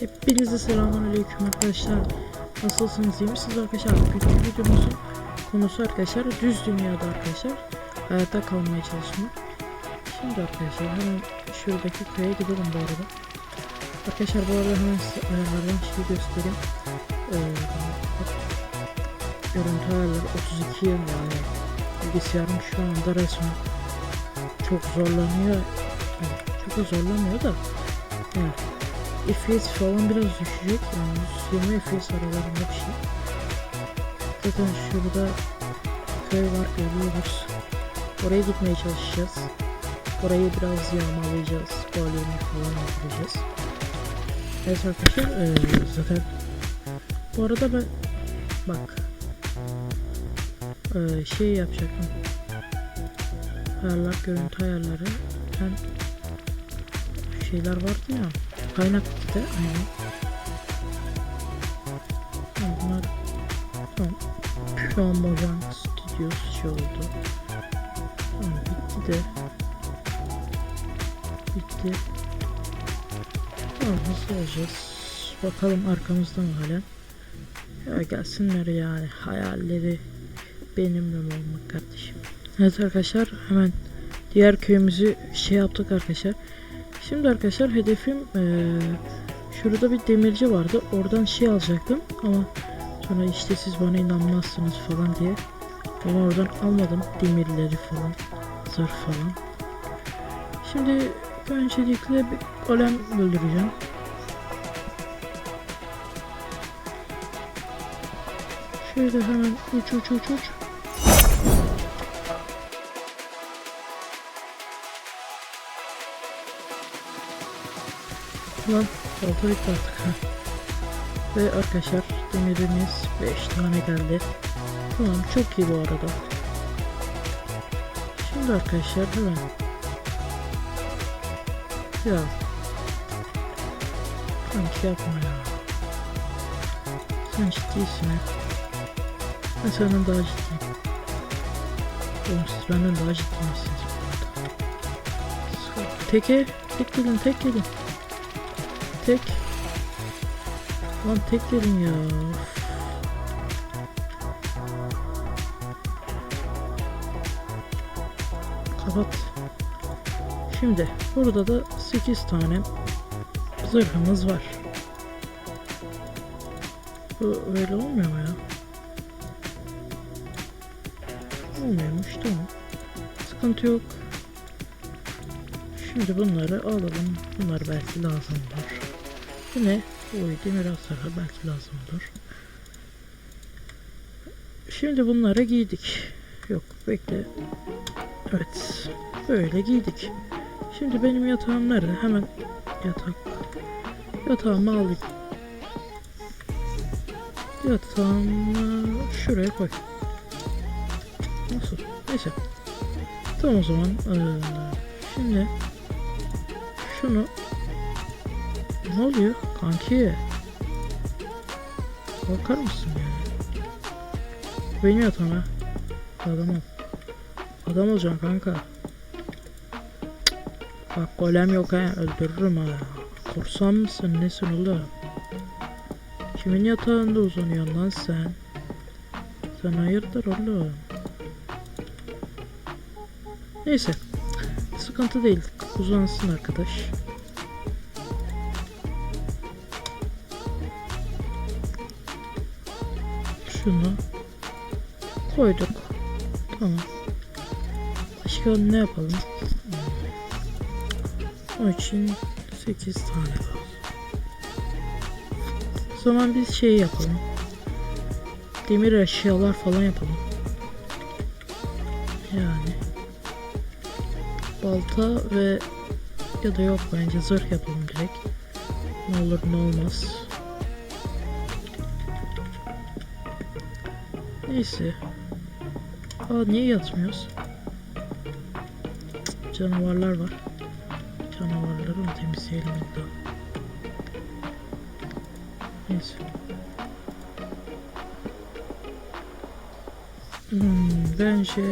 Hepinize selamünaleyküm arkadaşlar. Nasılsınız iyi misiniz arkadaşlar? Bugünkü videomuzun konusu arkadaşlar düz dünyada arkadaşlar hayatta kalmaya çalışmak. Şimdi arkadaşlar hemen şuradaki köye gidelim bu arada. Arkadaşlar bu arada hemen size ayarlardan şey göstereyim. Ee, görüntü ayarları 32 yıl yani bilgisayarım şu anda resmen çok zorlanıyor. Yani çok da zorlamıyor da yani FPS falan biraz düşecek yani 120 FPS aralarında bir şey. Zaten şurada köy var görüyoruz. Oraya gitmeye çalışacağız. Orayı biraz yağmalayacağız. Balyonik falan yapacağız. Evet arkadaşlar eee, zaten bu arada ben bak eee, şey yapacaktım. Ayarlar görüntü ayarları. Ben şeyler vardı ya. Kaynak gitti aynen. Bunlar tamam. Şu an Mojang Studios şey oldu. Tamam bitti de. Bitti. Tamam hızlı olacağız. Bakalım arkamızda mı halen. Ya gelsinler yani hayalleri benimle olmak kardeşim. Evet arkadaşlar hemen diğer köyümüzü şey yaptık arkadaşlar. Şimdi arkadaşlar hedefim eee, şurada bir demirci vardı. Oradan şey alacaktım ama sonra işte siz bana inanmazsınız falan diye. Ben oradan almadım demirleri falan, zırh falan. Şimdi öncelikle bir golem öldüreceğim. Şöyle hemen uç uç uç uç. Lan olta bitti artık. Ve arkadaşlar demirimiz 5 tane geldi. Tamam çok iyi bu arada. Şimdi arkadaşlar hemen. Ya. Kanki yapma ya. Sen ciddisin ha. Ben senden daha ciddiyim. Oğlum siz benden daha ciddi misiniz? Teke, tek gelin, tek gelin. Tek. Lan tek gelin ya. Kapat. Şimdi burada da 8 tane zırhımız var. Bu öyle olmuyor mu ya? Olmuyormuş tamam. Sıkıntı yok. Şimdi bunları alalım. Bunlar belki lazımdır. Bu ne? Oy demir belki lazımdır. Şimdi bunları giydik. Yok bekle. Evet. Böyle giydik. Şimdi benim yatağım nerede? Hemen yatak. Yatağımı alayım. Yatağımı şuraya koy. Nasıl? Neyse. Tamam o zaman. Ee, şimdi şunu ne oluyor kanki? Bakar mısın yani? Benim yatağım ha. Adamım. Adam olacaksın kanka. Bak golem yok ha öldürürüm ha. Korsan mısın nesin oğlum? Kimin yatağında uzanıyorsun lan sen? Sen hayırdır oğlum? Neyse. Sıkıntı değil. Uzansın arkadaş. Şunu koyduk. Tamam. Başka ne yapalım? O için 8 tane. O zaman biz şey yapalım. Demir eşyalar falan yapalım. Yani balta ve ya da yok bence zırh yapalım direkt. Ne olur ne olmaz. Neyse. Aa niye yatmıyoruz? Canavarlar var. Canavarları mı temizleyelim daha? Neyse. Hmm, bence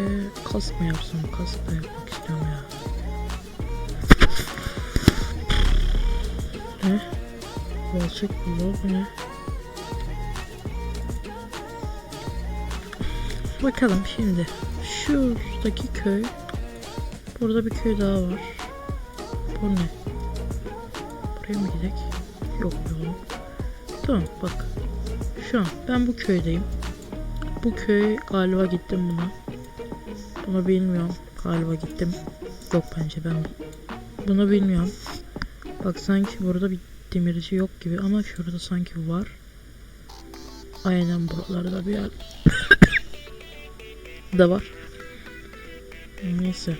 kask mı yapsam? Kask da yapmak istiyorum ya. Ne? Balçık bu ne? Bakalım şimdi. Şuradaki köy. Burada bir köy daha var. Bu ne? Buraya mı gidelim? Yok yolum. Tamam bak. Şu an ben bu köydeyim. Bu köy galiba gittim buna. Bunu bilmiyorum. Galiba gittim. Yok bence ben bunu bilmiyorum. Bak sanki burada bir demirci yok gibi ama şurada sanki var. Aynen buralarda bir yer da var. Neyse.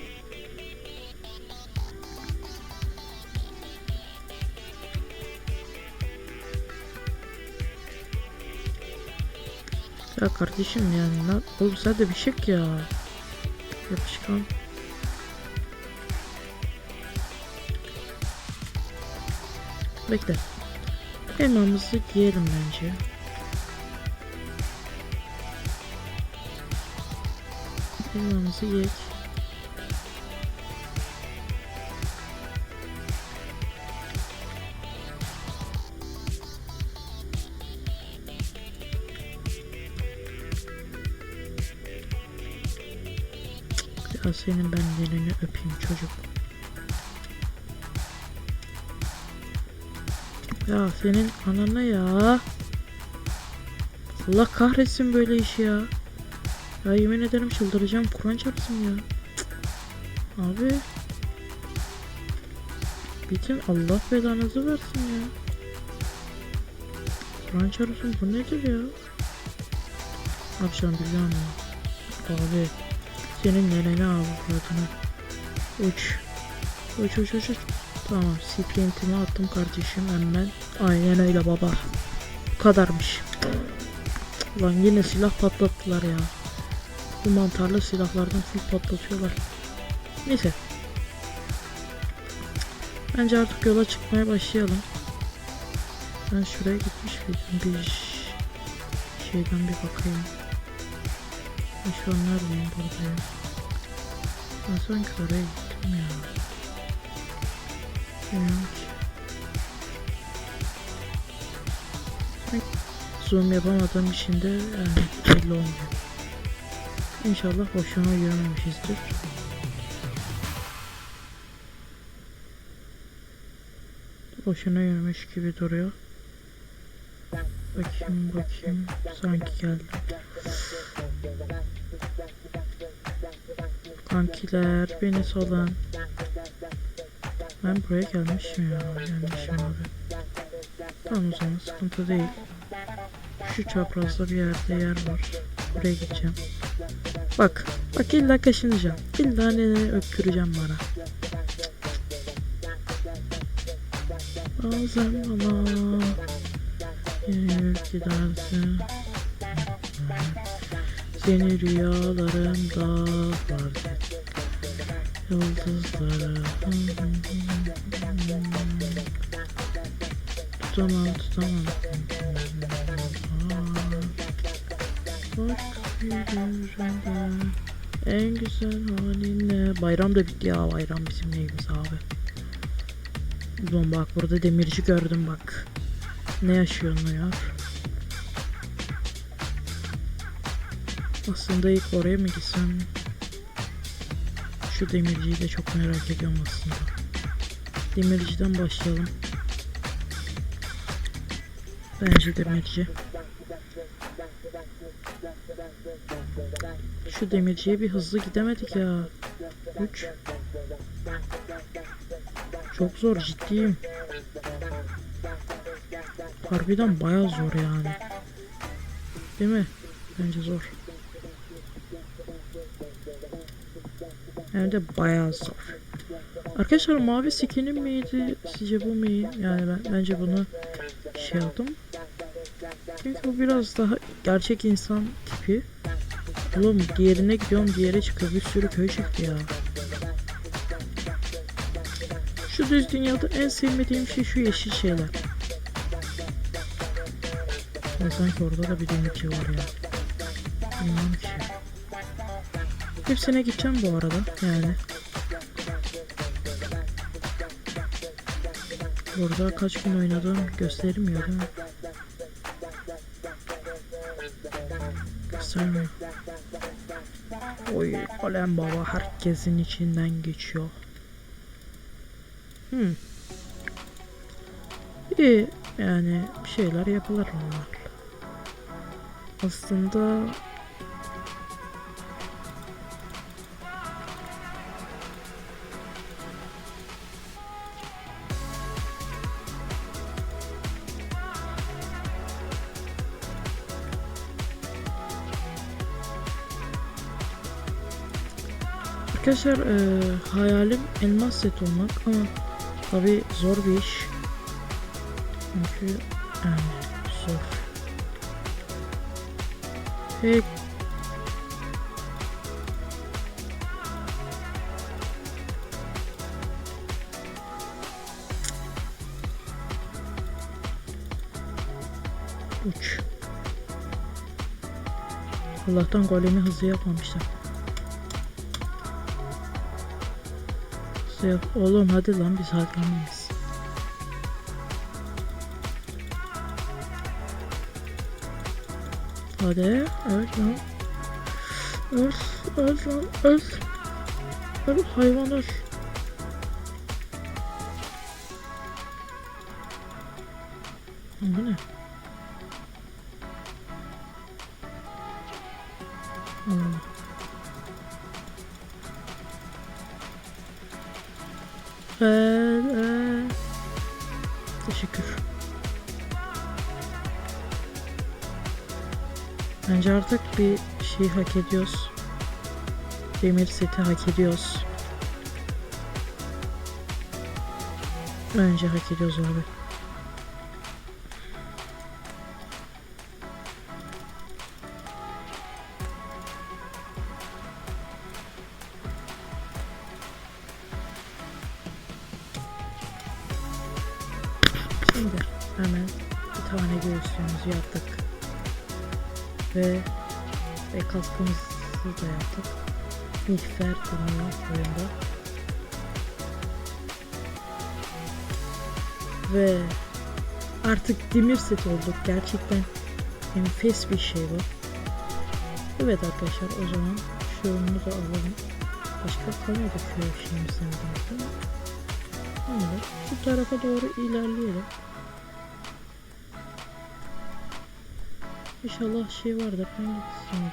Ya kardeşim yani lan oğlum sen de bir şey ya. Yapışkan. Bekle. Elmamızı giyelim bence. Elmamızı yiyek. Ya senin ben elini öpeyim çocuk. Ya senin anana ya. Allah kahretsin böyle işi ya. Ya yemin ederim çıldıracağım. Kur'an çarpsın ya. Cık. Abi. Bitin Allah belanızı versin ya. Kur'an çarpsın bu nedir ya? Akşam biliyor musun? Abi. Senin nerene avradını. Uç. Uç uç uç uç. Tamam sprintimi attım kardeşim hemen. Aynen öyle baba. Bu kadarmış. Lan yine silah patlattılar ya. Bu mantarlı silahlardan full patlatıyorlar. Neyse. Bence artık yola çıkmaya başlayalım. Ben şuraya gitmiş miydim? Bir şeyden bir bakayım. Ben şu an neredeyim buradayım. Ben sanki oraya gittim ya. Bilmiyorum ki. Zoom yapamadığım için de yani belli olmuyor. İnşallah boşuna yürümemişizdir. Boşuna yürümüş gibi duruyor. Bakayım bakayım. Sanki geldi. Kankiler beni solan. Ben buraya gelmişim ya. Gelmişim abi. Tamam o zaman sıkıntı değil. Şu çaprazda bir yerde yer var. Buraya gideceğim. Bak. Bak illa kaşınacağım. İlla nene öptüreceğim bana. Bazen bana gelir gidersin. Seni rüyalarımda fark et. Yıldızları Tutamam tutamam Bak En güzel halinle Bayram da bitti ya bayram bizim neyimiz abi Ulan bak burada demirci gördüm bak Ne yaşıyorsun ya Aslında ilk oraya mı gitsem şu demirciyi de çok merak ediyorum aslında. Demirciden başlayalım. Bence demirci. Şu demirciye bir hızlı gidemedik ya. 3 Çok zor ciddiyim. Harbiden bayağı zor yani. Değil mi? Bence zor. Hem de bayağı zor. Arkadaşlar mavi skinim miydi? Sizce bu mu? Yani ben bence bunu şey yaptım. Çünkü bu biraz daha gerçek insan tipi. Oğlum diğerine gidiyorum diğere çıkıyor. Bir sürü köy çıktı ya. Şu düz dünyada en sevmediğim şey şu yeşil şeyler. Ya sanki orada da bir demirci var ya. Bilmiyorum ki. Hepsine gideceğim bu arada yani. Burada kaç gün oynadım göstermiyor değil mi? Oy Alem Baba herkesin içinden geçiyor. Hmm. İyi yani bir şeyler yapılır onlar. Aslında Arkadaşlar eee, hayalim elmas set olmak ama tabi zor bir iş. Çünkü yani zor. Ve uç. Allah'tan golemi hızlı yapmamışlar. Yap. Oğlum hadi lan biz haklamayız. Hadi öl lan. Öl, öl lan, öl. Öl hayvan öl. Bu ne? Teşekkür. Bence artık bir şey hak ediyoruz. Demir seti hak ediyoruz. Bence hak ediyoruz abi. Şimdi hemen bir tane göğüslüğümüzü yaptık. Ve, ve kaskımızı da yaptık. Mikfer bulunuyor oyunda. Ve artık demir set olduk. Gerçekten enfes bir şey bu. Evet arkadaşlar o zaman şunumuzu alalım. Başka kalmadı zaten. Tarafa doğru ilerleyelim. İnşallah şey vardır. Hangisini?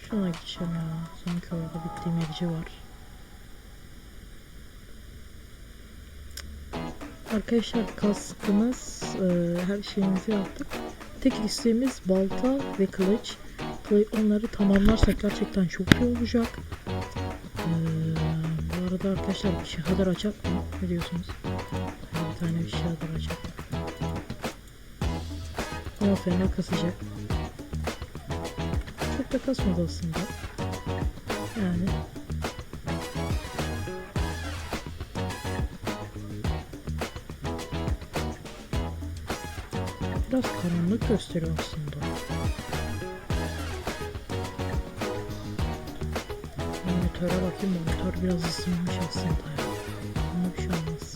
Şuna geçelim ya. Sanki orada bir demirci var. Arkadaşlar kaskımız, e, her şeyimizi yaptık. Tek isteğimiz balta ve kılıç. Kılı- Onları tamamlarsak gerçekten çok iyi olacak. E, bu arada arkadaşlar bir şahadır açak mı? Ne diyorsunuz? Bir tane bir şahadır açak. Ama fena kasacak. Çok da kasmadı aslında. Yani biraz karanlık gösteriyor aslında. Monitöre bakayım monitör biraz ısınmış aslında. Ama bir şey olmaz.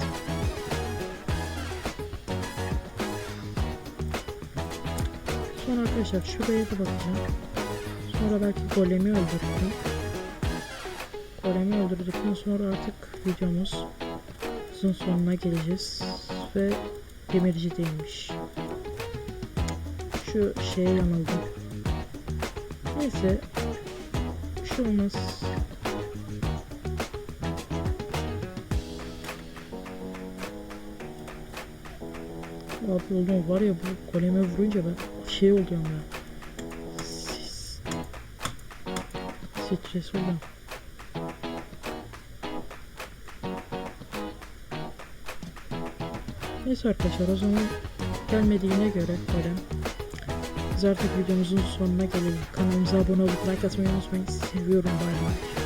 Sonra arkadaşlar şuraya da bakacağım. Sonra belki golemi öldürürüm. Golemi öldürdükten sonra artık videomuzun sonuna geleceğiz. Ve demirci değilmiş. Şu şeye yanıldım. Neyse. Bir şey. Abi oğlum var ya bu goleme vurunca ben şey oluyorum ya. Stres oluyorum. Neyse arkadaşlar o zaman gelmediğine göre golem. Biz artık videomuzun sonuna gelelim. Kanalımıza abone olup like atmayı unutmayın. Seviyorum bay bay.